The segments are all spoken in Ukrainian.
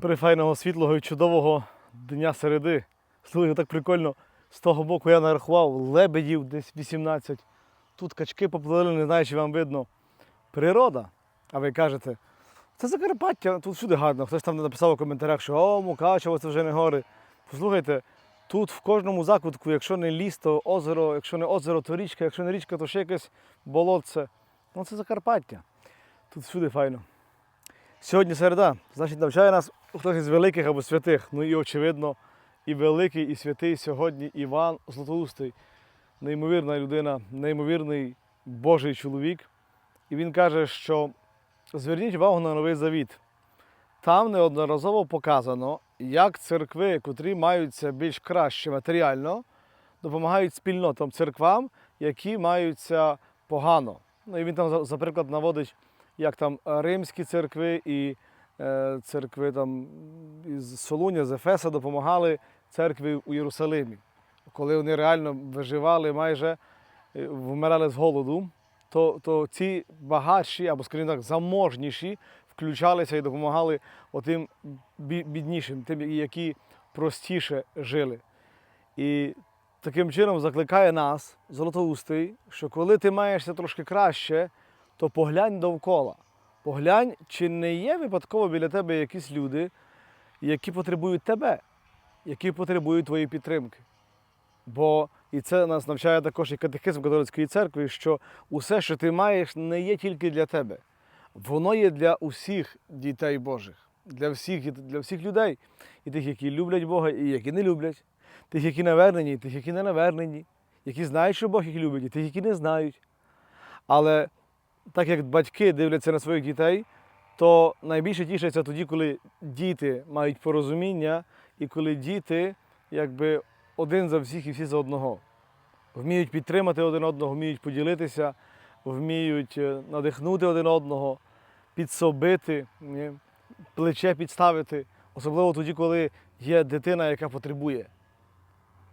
файного, світлого і чудового дня середи. Слухай, так прикольно. З того боку я нарахував лебедів десь 18. Тут качки поплили, не знаю, чи вам видно. Природа. А ви кажете, це Закарпаття, тут всюди гарно. Хтось там написав у коментарях, що о, Мукачево, це вже не гори. Послухайте, тут в кожному закутку, якщо не ліс, то озеро, якщо не озеро, то річка, якщо не річка, то ще якесь болотце. Ну це Закарпаття. Тут всюди файно. Сьогодні середа, значить, навчає нас хтось із великих або святих. Ну і очевидно, і великий, і святий сьогодні Іван Златоустий. Неймовірна людина, неймовірний Божий чоловік. І він каже, що зверніть увагу на новий завіт. Там неодноразово показано, як церкви, котрі маються більш краще матеріально, допомагають спільнотам церквам, які маються погано. Ну і він там, за- приклад, наводить, як там е, римські церкви і е, церкви там із Солуня, з Ефеса допомагали церкві у Єрусалимі. Коли вони реально виживали майже, е, вмирали з голоду, то, то ці багатші або, скажімо так, заможніші включалися і допомагали отим біднішим, тим, які простіше жили. І таким чином закликає нас, Золотоустий, що коли ти маєшся трошки краще, то поглянь довкола. Поглянь, чи не є випадково біля тебе якісь люди, які потребують тебе, які потребують твоєї підтримки. Бо і це нас навчає також і катехизм католицької церкви, що усе, що ти маєш, не є тільки для тебе. Воно є для усіх дітей Божих, для всіх, для всіх людей. І тих, які люблять Бога, і які не люблять, тих, які навернені, і тих, які не навернені, які знають, що Бог їх любить, і тих, які не знають. Але так як батьки дивляться на своїх дітей, то найбільше тішаться тоді, коли діти мають порозуміння, і коли діти якби один за всіх і всі за одного. Вміють підтримати один одного, вміють поділитися, вміють е, надихнути один одного, підсобити, плече підставити, особливо тоді, коли є дитина, яка потребує.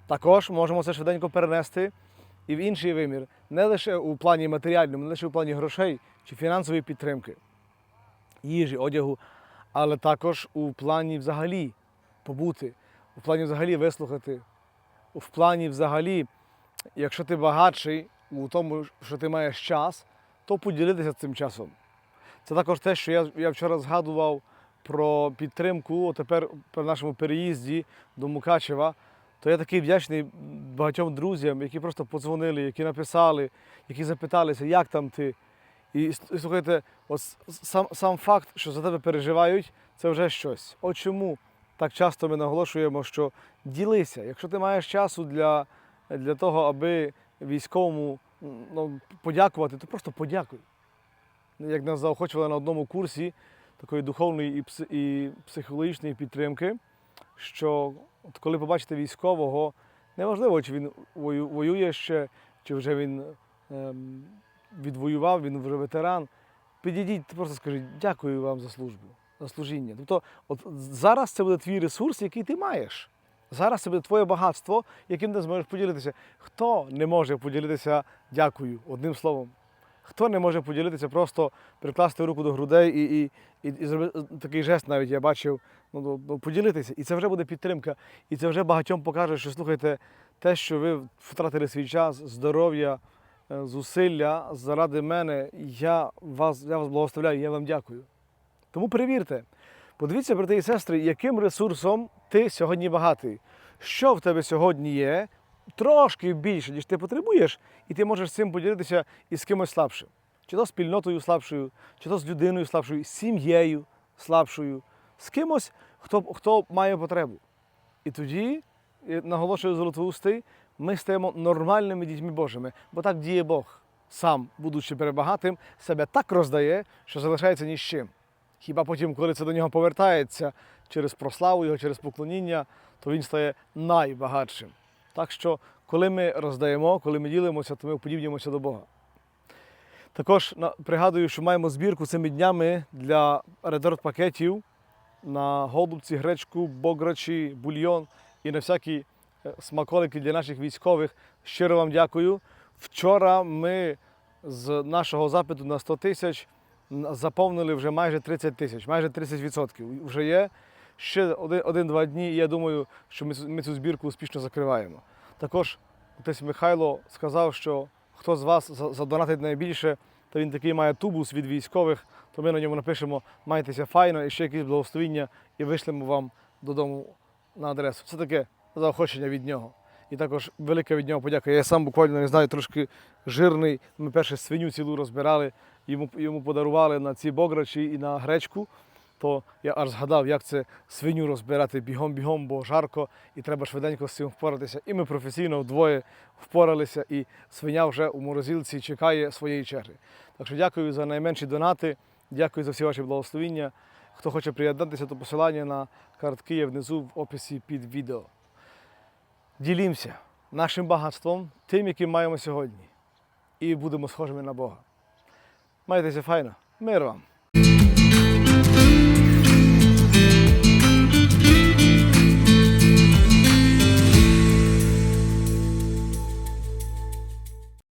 Також можемо це швиденько перенести і в інший вимір, не лише у плані матеріальному, не лише у плані грошей чи фінансової підтримки, їжі, одягу, але також у плані взагалі побути, у плані взагалі вислухати, в плані взагалі, якщо ти багатший у тому, що ти маєш час, то поділитися цим часом. Це також те, що я, я вчора згадував про підтримку тепер при нашому переїзді до Мукачева. То я такий вдячний багатьом друзям, які просто подзвонили, які написали, які запиталися, як там ти. І, слухайте, от сам, сам факт, що за тебе переживають, це вже щось. От чому так часто ми наголошуємо, що ділися. Якщо ти маєш часу для, для того, аби військовому ну, подякувати, то просто подякуй. Як нас заохочували на одному курсі такої духовної і психологічної підтримки, що от коли побачите військового, неважливо, чи він вою- воює ще, чи вже він ем, відвоював, він вже ветеран. Підійдіть, просто скажіть, дякую вам за службу, за служіння. Тобто, от зараз це буде твій ресурс, який ти маєш. Зараз це буде твоє багатство, яким ти зможеш поділитися. Хто не може поділитися дякую одним словом? Хто не може поділитися, просто прикласти руку до грудей і, і, і, і зробити такий жест навіть я бачив, ну, поділитися. І це вже буде підтримка. І це вже багатьом покаже, що слухайте, те, що ви втратили свій час, здоров'я, е, зусилля заради мене, я вас, я вас благословляю, я вам дякую. Тому перевірте. Подивіться, брати і сестри, яким ресурсом ти сьогодні багатий. Що в тебе сьогодні є, трошки більше, ніж ти потребуєш, і ти можеш цим поділитися із кимось слабшим. Чи то спільнотою слабшою, чи то з людиною слабшою, з сім'єю слабшою, з кимось, хто, хто має потребу. І тоді, і наголошую Золотоустий, ми стаємо нормальними дітьми Божими, бо так діє Бог. Сам, будучи перебагатим, себе так роздає, що залишається ні з чим. Хіба потім, коли це до нього повертається через прославу його, через поклоніння, то він стає найбагатшим. Так що, коли ми роздаємо, коли ми ділимося, то ми уподібнюємося до Бога. Також пригадую, що маємо збірку цими днями для редорт пакетів на голубці, гречку, бограчі, бульйон і на всякі е, смаколики для наших військових. Щиро вам дякую. Вчора ми з нашого запиту на 100 тисяч заповнили вже майже 30 тисяч, майже 30% вже є. Ще один- один-два дні, і я думаю, що ми, цю- збірку успішно закриваємо. Також отець Михайло сказав, що хто з вас задонатить найбільше, то він такий має тубус від військових, то ми на ньому напишемо майтеся файно і ще якісь благословіння, і вишлемо вам додому на адресу. Це таке заохочення від нього. І також велика від нього подяка. Я сам буквально не знаю, трошки жирний. Ми перше свиню цілу розбирали, йому, йому подарували на ці бограчі і на гречку. То я аж згадав, як це свиню розбирати бігом-бігом, бо жарко, і треба швиденько з цим впоратися. І ми професійно вдвоє впоралися, і свиня вже у морозилці чекає своєї черги. Так що дякую за найменші донати, дякую за всі ваші благословіння. Хто хоче приєднатися, то посилання на картки є внизу в описі під відео. Ділімося нашим багатством, тим, яким маємо сьогодні, і будемо схожими на Бога. Майтеся файно, мир вам!